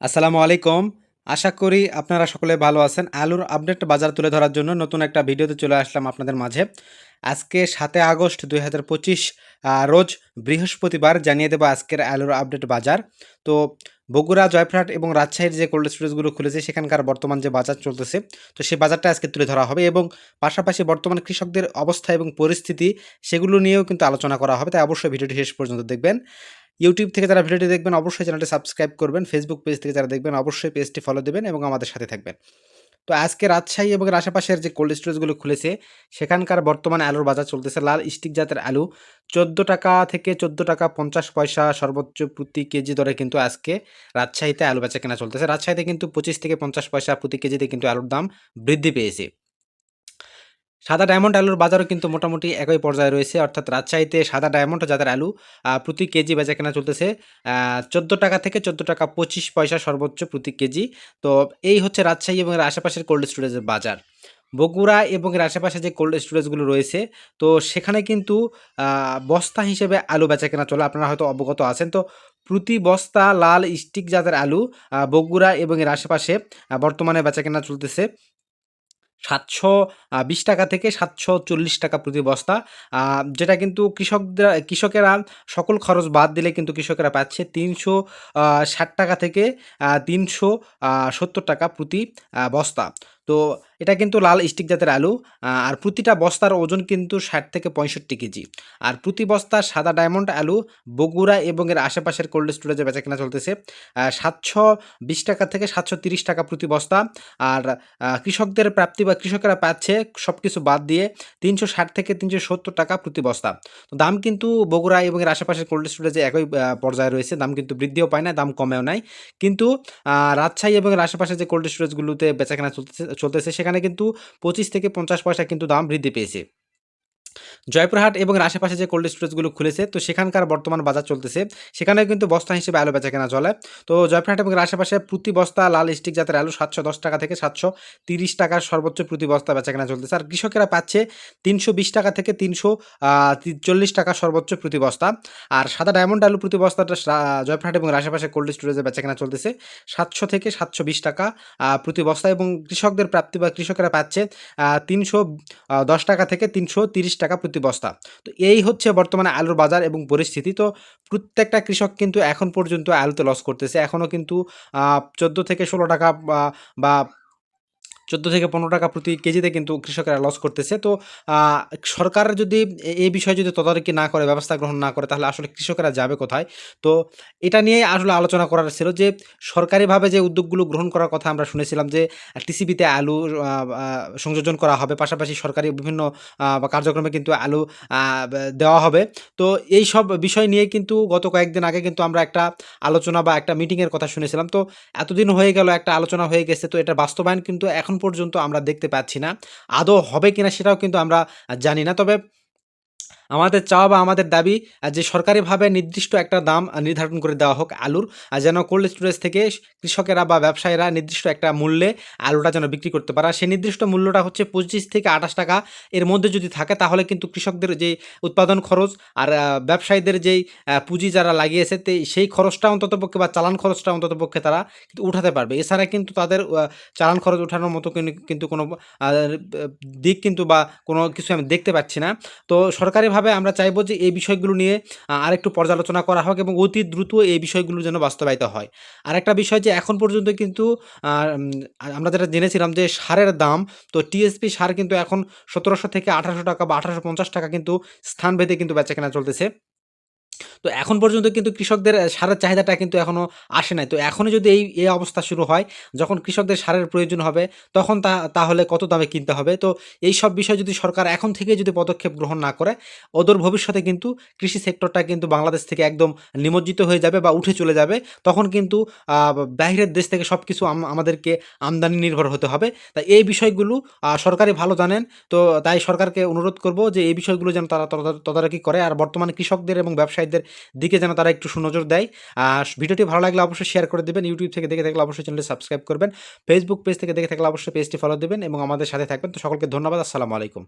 আসসালামু আলাইকুম। আশা করি আপনারা সকলে ভালো আছেন। আলুর আপডেট বাজার তুলে ধরার জন্য নতুন একটা ভিডিওতে চলে আসলাম আপনাদের মাঝে। আজকে সাতে আগস্ট দুই হাজার পঁচিশ রোজ বৃহস্পতিবার জানিয়ে দেবো আজকের আলুর আপডেট বাজার। তো বগুড়া জয়ফ্রাট এবং রাজশাহীর যে কোল্ড স্টোরেজগুলো খুলেছে, সেখানকার বর্তমান যে বাজার চলতেছে, তো সেই বাজারটা আজকে তুলে ধরা হবে এবং পাশাপাশি বর্তমান কৃষকদের অবস্থা এবং পরিস্থিতি, সেগুলো নিয়েও কিন্তু আলোচনা করা হবে। তাই অবশ্যই ভিডিওটি শেষ পর্যন্ত দেখবেন। ইউটিউব থেকে যারা ভিডিওটি দেখবেন, অবশ্যই চ্যানেলটি সাবস্ক্রাইব করবেন। ফেসবুক পেজ থেকে যারা দেখবেন, অবশ্যই পেজটি ফলো দেবেন এবং আমাদের সাথে থাকবেন। তো আজকে রাজশাহী এবং আশেপাশের যে কোল্ড স্টোরেজগুলো খুলেছে, সেখানকার বর্তমানে আলুর বাজার চলতেছে লাল স্টিক জাতের আলু। চোদ্দ টাকা থেকে চোদ্দ টাকা পঞ্চাশ পয়সা সর্বোচ্চ প্রতি কেজি দরে কিন্তু আজকে রাজশাহীতে আলু বেচা কেনা চলতেছে। রাজশাহীতে কিন্তু পঁচিশ থেকে পঞ্চাশ পয়সা প্রতি কেজিতে কিন্তু আলুর দাম বৃদ্ধি পেয়েছে। সাদা ডায়মন্ড আলুর বাজারও কিন্তু মোটামুটি একই পর্যায়ে রয়েছে। অর্থাৎ রাজশাহীতে সাদা ডায়মন্ড যাদের আলু প্রতি কেজি বেচা কেনা চলতেছে চোদ্দ টাকা থেকে চোদ্দ টাকা পঁচিশ পয়সা সর্বোচ্চ প্রতি কেজি। তো এই হচ্ছে রাজশাহী এবং এর আশেপাশের কোল্ড স্টোরেজের বাজার। বগুড়া এবং এর আশেপাশে যে কোল্ড স্টোরেজগুলো রয়েছে, তো সেখানে কিন্তু বস্তা হিসেবে আলু বেচা কেনা চলে। আপনারা হয়তো অবগত আছেন। তো প্রতি বস্তা লাল স্টিক জাতের আলু বগুড়া এবং এর আশেপাশে বর্তমানে বেচা কেনা চলতেছে। সাতশো বিশ টাকা থেকে সাতশো চল্লিশ টাকা প্রতি বস্তা। যেটা কিন্তু কৃষকদের, কৃষকেরা সকল খরচ বাদ দিলে কিন্তু কৃষকেরা পাচ্ছে তিনশো ষাট টাকা থেকে তিনশো সত্তর টাকা প্রতি বস্তা। তো এটা কিন্তু লাল স্টিক জাতের আলু আর প্রতিটা বস্তার ওজন কিন্তু ষাট থেকে পঁয়ষট্টি কেজি। আর প্রতি বস্তা সাদা ডায়মন্ড আলু বগুড়া এবং এর আশেপাশের কোল্ড স্টোরেজে বেচা কেনা চলতেছে সাতশো বিশ টাকা থেকে সাতশো তিরিশ টাকা প্রতি বস্তা। আর কৃষকদের প্রাপ্তি বা কৃষকেরা পাচ্ছে সব কিছু বাদ দিয়ে তিনশো ষাট থেকে তিনশো সত্তর টাকা প্রতি বস্তা। তো দাম কিন্তু বগুড়া এবং এর আশেপাশের কোল্ড স্টোরেজে একই পর্যায়ে রয়েছে। দাম কিন্তু বৃদ্ধিও পায় না, দাম কমেও নাই। কিন্তু রাজশাহী এবং এর আশেপাশে যে কোল্ড স্টোরেজগুলোতে বেচা কেনা চলতেছে চলতেছে সেখানে কিন্তু পঁচিশ থেকে পঞ্চাশ পয়সা কিন্তু দাম বৃদ্ধি পেয়েছে। জয়পুরহাট এবং আশেপাশে যে কোল্ড স্টোরেজগুলো খুলেছে, তো সেখানকার বর্তমান বাজার চলতেছে। সেখানেও কিন্তু বস্তা হিসেবে আলু বেচা কেনা চলে। তো জয়পুরহাট এবং আশেপাশে প্রতি বস্তা লাল স্টিক জাতের আলু সাতশো দশ টাকা থেকে সাতশো তিরিশ টাকার সর্বোচ্চ প্রতি বস্তা বেচা কেনা চলতেছে। আর কৃষকেরা পাচ্ছে তিনশো বিশ টাকা থেকে তিনশো চল্লিশ টাকা সর্বোচ্চ প্রতি বস্তা। আর সাদা ডায়মন্ড আলু প্রতি বস্তাটা জয়পুরহাট এবং আশেপাশে কোল্ড স্টোরেজে বেচা কেনা চলতেছে সাতশো থেকে সাতশো বিশ টাকা প্রতি বস্তা। এবং কৃষকদের প্রাপ্তি বা কৃষকেরা পাচ্ছে তিনশো দশ টাকা থেকে তিনশো তিরিশ টাকা বস্তা তো এই হচ্ছে বর্তমানে আলুর বাজার এবং পরিস্থিতি। তো প্রত্যেকটা কৃষক কিন্তু এখন পর্যন্ত আলুতে লস করতেছে। এখনও কিন্তু চোদ্দ থেকে ষোলো টাকা বা চোদ্দ থেকে পনেরো টাকা প্রতি কেজিতে কিন্তু কৃষকেরা লস করতেছে। তো সরকার যদি এই বিষয়ে যদি তদারকি না করে, ব্যবস্থা গ্রহণ না করে, তাহলে আসলে কৃষকেরা যাবে কোথায়? তো, এটা নিয়ে আসলে আলোচনা করার ছিল যে, সরকারিভাবে যে উদ্যোগগুলো গ্রহণ করার কথা আমরা শুনেছিলাম যে টিসিবিতে আলু সংযোজন করা হবে, পাশাপাশি সরকারি বিভিন্ন কার্যক্রমে কিন্তু আলু দেওয়া হবে। তো, এই সব বিষয় নিয়ে কিন্তু গত কয়েকদিন আগে কিন্তু আমরা একটা আলোচনা বা একটা মিটিংয়ের কথা শুনেছিলাম। তো, এতদিন হয়ে গেল, একটা আলোচনা হয়ে গেছে, তো এটা বাস্তবায়ন কিন্তু এখন পর্যন্ত আমরা দেখতে পাচ্ছি না। আদৌ হবে কিনা সেটাও কিন্তু আমরা জানি না। তবে আমাদের চাওয়া বা আমাদের দাবি যে সরকারিভাবে নির্দিষ্ট একটা দাম নির্ধারণ করে দেওয়া হোক আলুর যেন কোল্ড স্টোরেজ থেকে কৃষকেরা বা ব্যবসায়ীরা নির্দিষ্ট একটা মূল্যে আলুটা যেন বিক্রি করতে পারে। সেই নির্দিষ্ট মূল্যটা হচ্ছে পঁচিশ থেকে আঠাশ টাকা। এর মধ্যে যদি থাকে তাহলে কিন্তু কৃষকদের যে উৎপাদন খরচ আর ব্যবসায়ীদের যেই পুঁজি যারা লাগিয়েছে সেই খরচটা অন্তত পক্ষে বা চালান খরচটা অন্তত পক্ষে তারা কিন্তু উঠাতে পারবে। এছাড়া কিন্তু তাদের চালান খরচ ওঠানোর মতো কিন্তু কোনো দিক কিন্তু বা কোনো কিছু আমি দেখতে পাচ্ছি না। তো সরকারিভাবে ভাবে আমরা চাইব যে এই বিষয়গুলো নিয়ে আরেকটু পর্যালোচনা করা হোক এবং অতি দ্রুত এই বিষয়গুলো যেন বাস্তবায়িত হয়। আর একটা বিষয় যে এখন পর্যন্ত কিন্তু আমরা যেটা জেনেছিলাম যে সারের দাম, তো টিএসপি সার কিন্তু এখন সতেরোশো থেকে আঠারোশো টাকা বা আঠারোশো পঞ্চাশ টাকা কিন্তু স্থানভেদে কিন্তু বেচা কেনা চলতেছে। তো এখন পর্যন্ত কিন্তু কৃষকদের সারের চাহিদাটা কিন্তু এখনও আসে নাই। তো এখনই যদি এই এই অবস্থা শুরু হয়, যখন কৃষকদের সারের প্রয়োজন হবে, তখন তা, তাহলে কত দামে কিনতে হবে? তো এই সব বিষয় যদি সরকার এখন থেকে যদি পদক্ষেপ গ্রহণ না করে, ওদের ভবিষ্যতে কিন্তু কৃষি সেক্টরটা কিন্তু বাংলাদেশ থেকে একদম নিমজ্জিত হয়ে যাবে বা উঠে চলে যাবে। তখন কিন্তু বাইরের দেশ থেকে সব কিছু আমাদেরকে আমদানি নির্ভর হতে হবে। তাই এই বিষয়গুলো সরকারই ভালো জানেন। তো তাই সরকারকে অনুরোধ করব যে এই বিষয়গুলো যেন তারা তদারকি করে। আর বর্তমানে কৃষকদের এবং ব্যবসায়ীদের দিকে যেন তারা একটু সুনজর দেয়। আর ভিডিওটি ভালো লাগলে অবশ্যই শেয়ার করে দেবেন। ইউটিউব থেকে দেখে থাকলে অবশ্যই চ্যানেলটি সাবস্ক্রাইব করবেন। ফেসবুক পেজ থেকে দেখে থাকলে অবশ্যই পেজটি ফলো দেবেন এবং আমাদের সাথে থাকবেন। তো সকলকে ধন্যবাদ। আসসালামু আলাইকুম।